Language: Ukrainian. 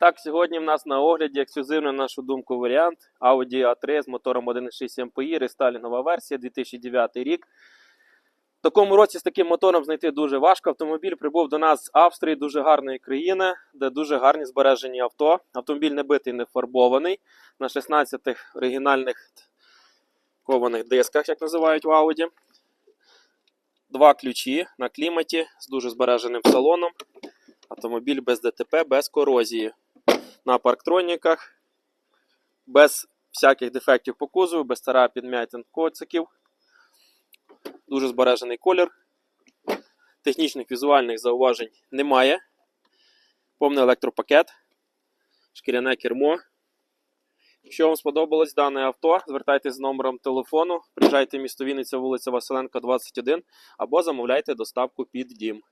Так, сьогодні в нас на огляді ексклюзивний, на нашу думку, варіант Audi A3 з мотором 1.6 MPI, рестайлінова версія 2009 рік. В такому році з таким мотором знайти дуже важко. Автомобіль прибув до нас з Австрії, дуже гарної країни, де дуже гарні збережені авто. Автомобіль не битий, не фарбований на 16 оригінальних кованих дисках, як називають в Audi. Два ключі на кліматі з дуже збереженим салоном. Автомобіль без ДТП, без корозії. На парктроніках, без всяких дефектів по кузову, без царапін м'ятин коциків. Дуже збережений колір. Технічних візуальних зауважень немає. Повний електропакет, шкіряне кермо. Якщо вам сподобалось дане авто, звертайтеся з номером телефону, приїжджайте в місто Вінниця, вулиця Василенка, 21, або замовляйте доставку під дім.